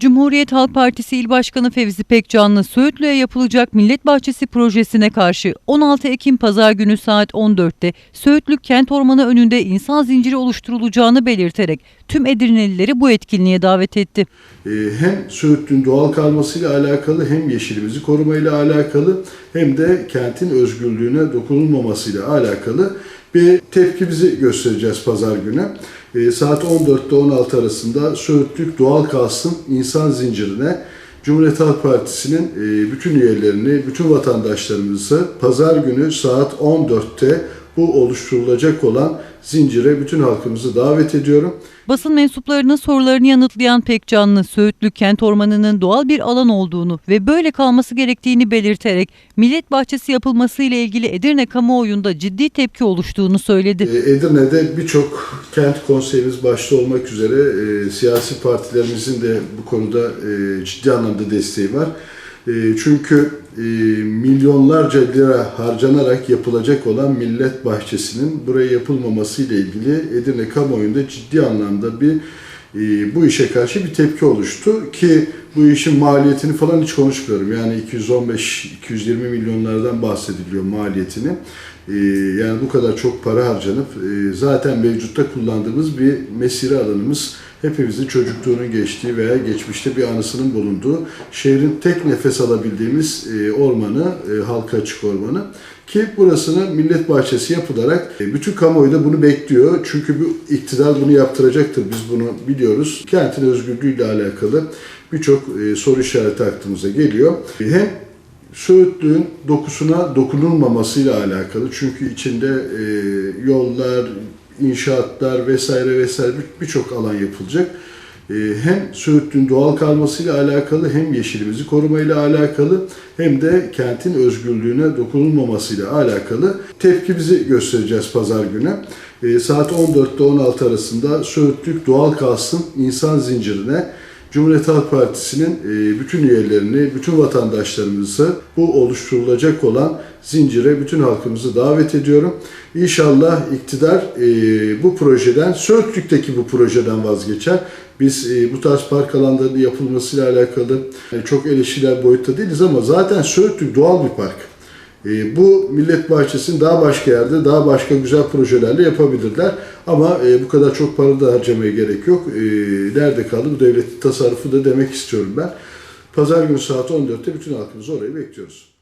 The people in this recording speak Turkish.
Cumhuriyet Halk Partisi İl Başkanı Fevzi Pekcanlı Söğütlü'ye yapılacak Millet Bahçesi projesine karşı 16 Ekim Pazar günü saat 14'te Söğütlü Kent Ormanı önünde insan zinciri oluşturulacağını belirterek tüm Edirnelileri bu etkinliğe davet etti. Ee, hem Söğütlü'nün doğal kalmasıyla alakalı hem yeşilimizi korumayla alakalı hem de kentin özgürlüğüne dokunulmamasıyla alakalı bir tepkimizi göstereceğiz pazar günü. Ee, saat 14 ile 16 arasında Söğütlük doğal kalsın insan zincirine Cumhuriyet Halk Partisi'nin e, bütün üyelerini, bütün vatandaşlarımızı pazar günü saat 14'te bu oluşturulacak olan zincire bütün halkımızı davet ediyorum. Basın mensuplarının sorularını yanıtlayan Pekcanlı, Söğütlü Kent Ormanı'nın doğal bir alan olduğunu ve böyle kalması gerektiğini belirterek Millet Bahçesi yapılması ile ilgili Edirne kamuoyunda ciddi tepki oluştuğunu söyledi. E, Edirne'de birçok kent konseyimiz başta olmak üzere e, siyasi partilerimizin de bu konuda e, ciddi anlamda desteği var. E, çünkü e, milyonlarca lira harcanarak yapılacak olan millet bahçesinin buraya yapılmaması ile ilgili Edirne kamuoyunda ciddi anlamda bir e, bu işe karşı bir tepki oluştu ki bu işin maliyetini falan hiç konuşmuyorum. Yani 215-220 milyonlardan bahsediliyor maliyetini. E, yani bu kadar çok para harcanıp e, zaten mevcutta kullandığımız bir mesire alanımız hepimizin çocukluğunun geçtiği veya geçmişte bir anısının bulunduğu şehrin tek nefes alabildiğimiz e, ormanı, e, halka açık ormanı. Ki burasını millet bahçesi yapılarak e, bütün kamuoyu da bunu bekliyor. Çünkü bu iktidar bunu yaptıracaktır. Biz bunu biliyoruz. Kentin özgürlüğüyle alakalı birçok e, soru işareti aklımıza geliyor. Hem Söğütlüğün dokusuna dokunulmamasıyla alakalı. Çünkü içinde e, yollar, inşaatlar vesaire vesaire bir- birçok alan yapılacak. E, hem Söğütlüğün doğal kalmasıyla alakalı hem yeşilimizi korumayla alakalı hem de kentin özgürlüğüne dokunulmamasıyla alakalı tepkimizi göstereceğiz pazar günü. Saat 14 ile 16 arasında Söğütlük doğal kalsın insan zincirine Cumhuriyet Halk Partisi'nin e, bütün üyelerini, bütün vatandaşlarımızı bu oluşturulacak olan zincire bütün halkımızı davet ediyorum. İnşallah iktidar e, bu projeden, Söğütlük'teki bu projeden vazgeçer. Biz e, bu tarz park alanlarının yapılmasıyla alakalı çok eleştiriler boyutta değiliz ama zaten Söğütlük doğal bir park. E, bu millet bahçesini daha başka yerde, daha başka güzel projelerle yapabilirler. Ama e, bu kadar çok para da harcamaya gerek yok. E, nerede kaldı bu devletin tasarrufu da demek istiyorum ben. Pazar günü saat 14'te bütün halkımızı oraya bekliyoruz.